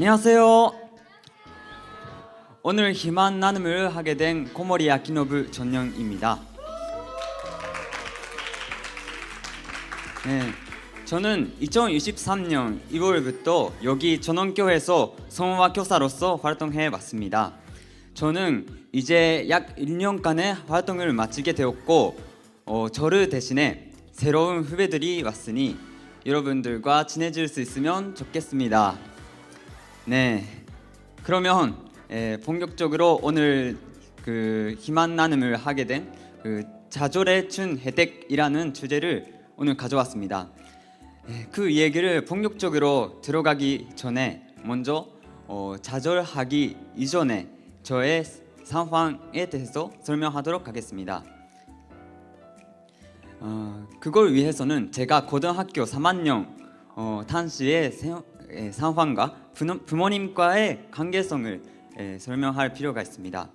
안녕하세요. 오늘 희망 나눔을 하게 된 고모리 아키노부 전영입니다. 네, 저는 2023년 2월부터 여기 전원교회에서 성화 교사로서 활동해 왔습니다. 저는 이제 약 1년간의 활동을 마치게 되었고 어, 저를 대신해 새로운 후배들이 왔으니 여러분들과 친해질 수 있으면 좋겠습니다. 네, 그러면 에, 본격적으로 오늘 그 희망 나눔을 하게 된 그 자절의 춘 혜택이라는 주제를 오늘 가져왔습니다. 에, 그 얘기를 본격적으로 들어가기 전에 먼저 어, 좌절하기 이전에 저의 상황에 대해서 설명하도록 하겠습니다. 어, 그걸 위해서는 제가 고등학교 3학년 어, 당시의 세- 에, 상황과 부모, 부모 님과의 관계성을 에, 설명할 필요가 있습니다.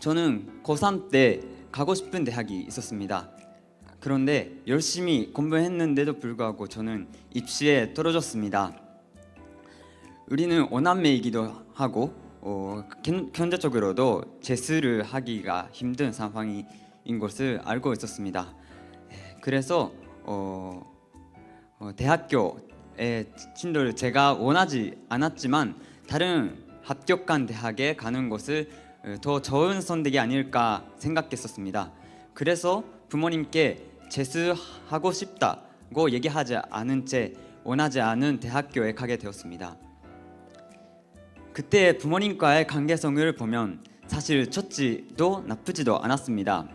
저는 고3 때 가고 싶은 대학이 있었습니다. 그런데 열심히 공부했는데도 불구하고 저는 입시에 떨어졌습니다. 우리는 오남매이기도 하고 어, 경- 경제적으로도 재수를 하기가 힘든 상황인 것을 알고 있었습니다. 에, 그래서 어, 어, 대학교의 진도를 제가 원하지 않았지만 다른 합격한 대학에 가는 것을 어, 더 좋은 선택이 아닐까 생각했었습니다. 그래서 부모님께 재수하고 싶다고 얘기하지 않은 채 원하지 않은 대학교에 가게 되었습니다. 그때 부모님과의 관계성을 보면 사실 좋지도 나쁘지도 않았습니다.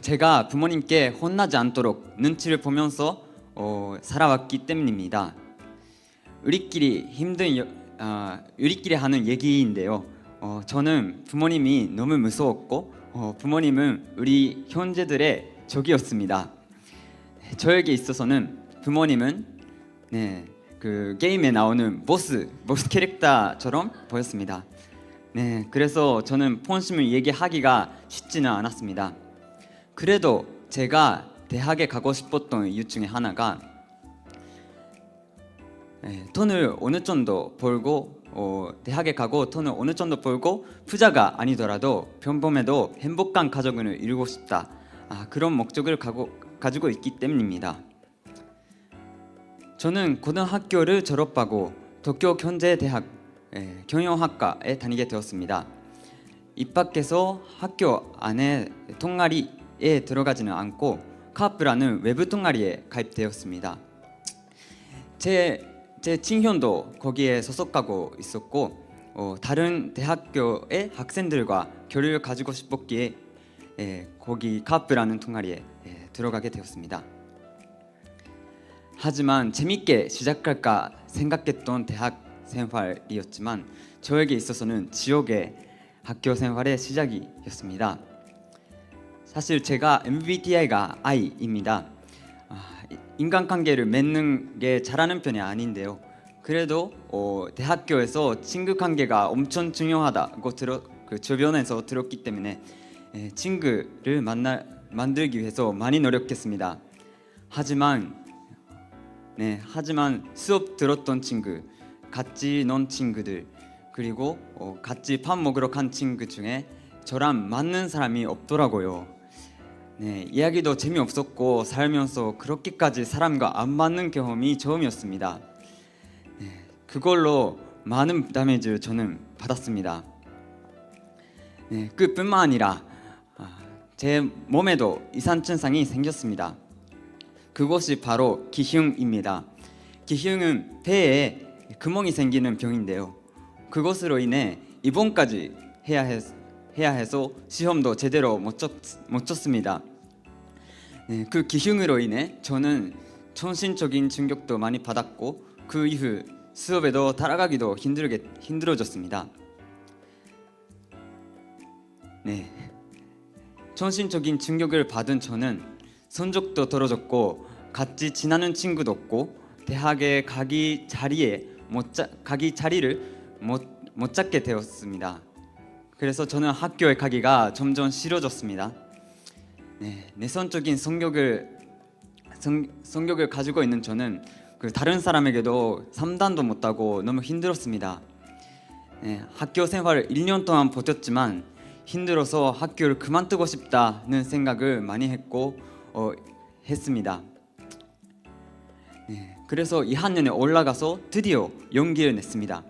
제가 부모님께 혼나지 않도록 눈치를 보면서 어, 살아왔기 때문입니다. 우리끼리 힘든 여, 아, 우리끼리 하는 얘기인데요. 어, 저는 부모님이 너무 무서웠고 어, 부모님은 우리 형제들의 적이었습니다. 저에게 있어서는 부모님은 네, 그 게임에 나오는 보스 보스 캐릭터처럼 보였습니다. 네, 그래서 저는 폰심을 얘기하기가 쉽지는 않았습니다. 그래도 제가 대학에 가고 싶었던 이유 중에 하나가 네, 돈을 어느 정도 벌고 어, 대학에 가고 돈을 어느 정도 벌고 부자가 아니더라도 평범해도 행복한 가정을 이루고 싶다 아, 그런 목적을 가고, 가지고 있기 때문입니다. 저는 고등학교를 졸업하고 도쿄 경제대학 예, 경영학과에 다니게 되었습니다. 입학해서 학교 안에 동아리에 들어가지는 않고 카프라는 외부 동아리에 가입되었습니다. 제, 제 친형도 거기에 소속하고 있었고 어, 다른 대학교의 학생들과 교류를 가지고 싶었기에 예, 거기 카프라는 동아리에 예, 들어가게 되었습니다. 하지만 재밌게 시작할까 생각했던 대학 생활이었지만 저에게 있어서는 지옥의 학교 생활의 시작이었습니다. 사실 제가 MBTI가 I입니다. 아, 인간관계를 맺는 게 잘하는 편이 아닌데요. 그래도 어, 대학교에서 친구 관계가 엄청 중요하다고 들어 그 주변에서 들었기 때문에 예, 친구를 만나 만들기 위해서 많이 노력했습니다. 하지만 네, 하지만 수업 들었던 친구, 같이 논 친구들, 그리고 어, 같이 밥 먹으러 간 친구 중에 저랑 맞는 사람이 없더라고요. 네, 이야기도 재미없었고 살면서 그렇게까지 사람과 안 맞는 경험이 처음이었습니다. 네, 그걸로 많은 다메이지를 저는 받았습니다. 네, 그뿐만 아니라 아, 제 몸에도 이상 증상이 생겼습니다. 그것이 바로 기흉입니다. 기흉은 폐에 구멍이 생기는 병인데요. 그것으로 인해 입원까지 해야 해서 시험도 제대로 못, 쳤, 못 쳤습니다. 네, 그 기흉으로 인해 저는 정신적인 충격도 많이 받았고 그 이후 수업에도 따라가기도 힘들게 힘들어졌습니다. 네, 정신적인 충격을 받은 저는 성적도 떨어졌고 같이 지나는 친구도 없고 대학에 가기 자리에 못 자, 가기 자리를 못 못 잡게 되었습니다. 그래서 저는 학교에 가기가 점점 싫어졌습니다. 네, 내성적인 성격을 성, 성격을 가지고 있는 저는 그 다른 사람에게도 상담도 못하고 너무 힘들었습니다. 네, 학교 생활을 1년 동안 버텼지만 힘들어서 학교를 그만두고 싶다는 생각을 많이 했고 어, 했습니다. 네, 그래서 2학년에 올라가서 드디어 용기를 냈습니다.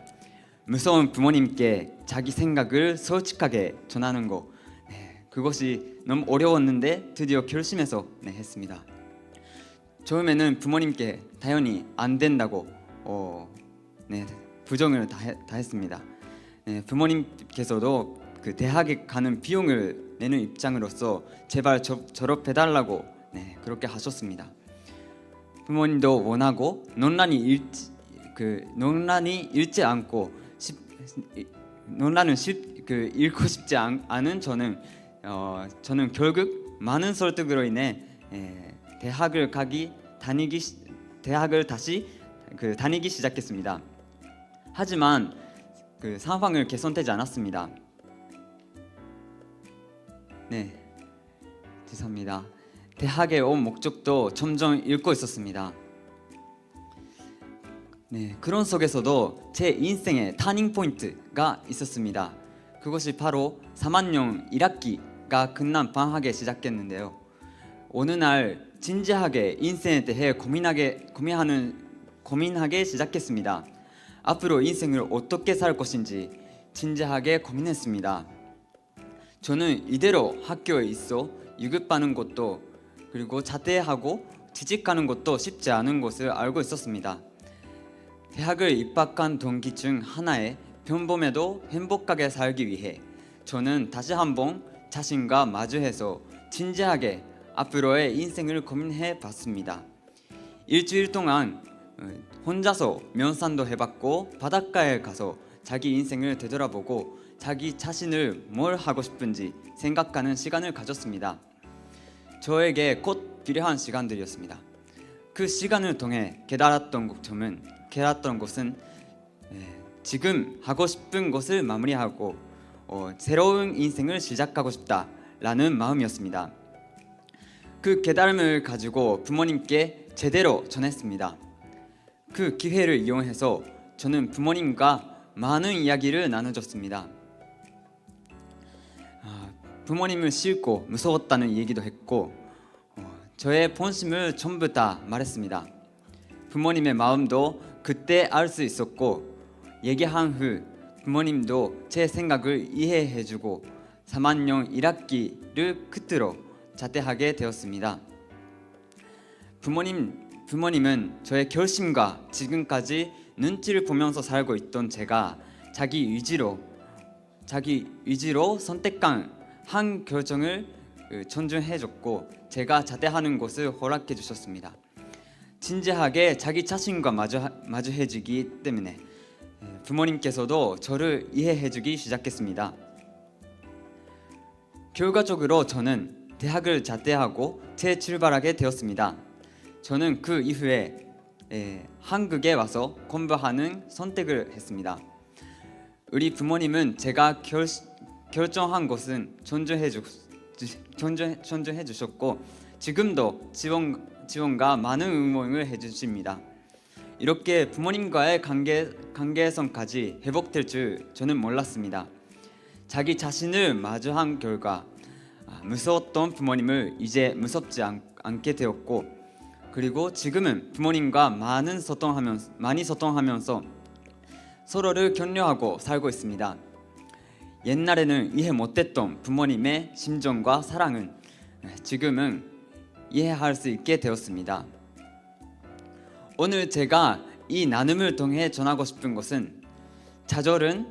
무서운 부모님께 자기 생각을 솔직하게 전하는 거 네, 그것이 너무 어려웠는데 드디어 결심해서 네, 했습니다. 처음에는 부모님께 당연히 안 된다고 어, 네, 부정을 다, 해- 다 했습니다. 네, 부모님께서도 그 대학에 가는 비용을 내는 입장으로서 제발 저, 졸업해달라고 네, 그렇게 하셨습니다. 부모님도 원하고 논란이 일지 그 논란이 잃지 않고 논란을 쉽, 그 읽고 싶지 않, 않은 저는 어, 저는 결국 많은 설득으로 인해 에, 대학을 가기 다니기 시- 대학을 다시 그 다니기 시작했습니다. 하지만 그 상황을 개선되지 않았습니다. 네, 죄송합니다. 대학에 온 목적도 점점 잃고 있었습니다. 네, 그런 속에서도 제 인생의 타닝 포인트가 있었습니다. 그것이 바로 3학년 1학기 가 방학에 시작했는데요. 어느 날 진지하게 인생에 대해 고민하게 고민하는 고민하게 시작했습니다. 앞으로 인생을 어떻게 살 것인지 진지하게 고민했습니다. 저는 이대로 학교에 있어 유급받는 것도 그리고 자퇴하고 취직하는 것도 쉽지 않은 것을 알고 있었습니다. 대학을 입학한 동기 중 하나에 평범해도 행복하게 살기 위해 저는 다시 한번 자신과 마주해서 진지하게 앞으로의 인생을 고민해 봤습니다. 일주일 동안 어, 혼자서 면산도 해봤고 바닷가에 가서 자기 인생을 되돌아보고 자기 자신을 뭘 하고 싶은지 생각하는 시간을 가졌습니다. 저에게 곧 필요한 시간들이었습니다. 그 시간을 통해 깨달았던 것점은 깨달았던 것은 예, 지금 하고 싶은 것을 마무리하고 어, 새로운 인생을 시작하고 싶다라는 마음이었습니다. 그 깨달음을 가지고 부모님께 제대로 전했습니다. 그 기회를 이용해서 저는 부모님과 많은 이야기를 나눠줬습니다. 아, 부모님을 싫고 무서웠다는 얘기도 했고 어, 저의 본심을 전부 다 말했습니다. 부모님의 마음도 그때 알 수 있었고 얘기한 후 부모님도 제 생각을 이해해주고 3학년 1학기를 끝으로 자퇴하게 되었습니다. 부모님 부모님은 저의 결심과 지금까지 눈치를 보면서 살고 있던 제가 자기 의지로 자기 의지로 선택한 한 결정을 그, 존중해줬고 제가 자퇴하는 것을 허락해 주셨습니다. 진지하게 자기 자신과 마주 마주해주기 때문에 예, 부모님께서도 저를 이해해주기 시작했습니다. 결과적으로 저는 대학을 자퇴하고 재출발하게 되었습니다. 저는 그 이후에 에, 한국에 와서 공부하는 선택을 했습니다. 우리 부모님은 제가 결, 결정한 것은 존중해 주 존중 존중해 주셨고 지금도 지원 지원과 많은 응원을 해 주십니다. 이렇게 부모님과의 관계 관계성까지 회복될 줄 저는 몰랐습니다. 자기 자신을 마주한 결과 아, 무서웠던 부모님을 이제 무섭지 않, 않게 되었고 그리고 지금은 부모님과 많은 소통하면 많이 소통하면서 서로를 격려하고 살고 있습니다. 옛날에는 이해 못했던 부모님의 심정과 사랑은 지금은 이해할 수 있게 되었습니다. 오늘 제가 이 나눔을 통해 전하고 싶은 것은 좌절은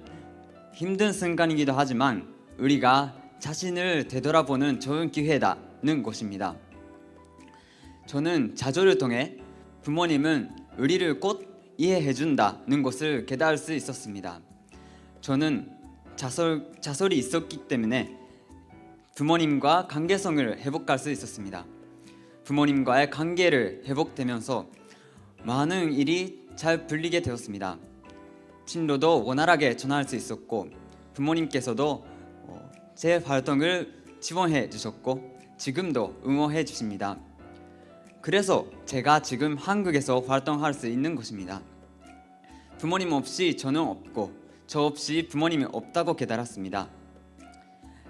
힘든 순간이기도 하지만 우리가 자신을 되돌아보는 좋은 기회다는 것입니다. 저는 좌절을 통해 부모님은 우리를 곧 이해해 준다는 것을 깨달을 수 있었습니다. 저는 자설 자설이 있었기 때문에 부모님과 관계성을 회복할 수 있었습니다. 부모님과의 관계를 회복되면서 많은 일이 잘 풀리게 되었습니다. 진로도 원활하게 전환할 수 있었고 부모님께서도 어, 제 활동을 지원해 주셨고 지금도 응원해 주십니다. 그래서 제가 지금 한국에서 활동할 수 있는 것입니다. 부모님 없이 저는 없고 저 없이 부모님이 없다고 깨달았습니다.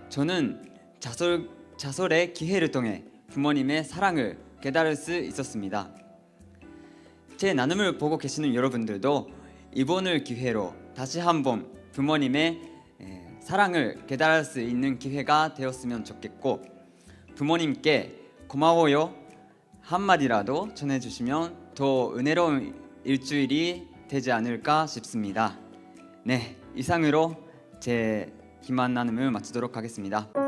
저는 자설 자설의 기회를 통해 부모님의 사랑을 깨달을 수 있었습니다. 제 나눔을 보고 계시는 여러분들도 이번을 기회로 다시 한번 부모님의 에, 사랑을 깨달을 수 있는 기회가 되었으면 좋겠고 부모님께 고마워요 한마디라도 전해주시면 더 은혜로운 일주일이 되지 않을까 싶습니다. 네, 이상으로 제 기만 나눔을 마치도록 하겠습니다.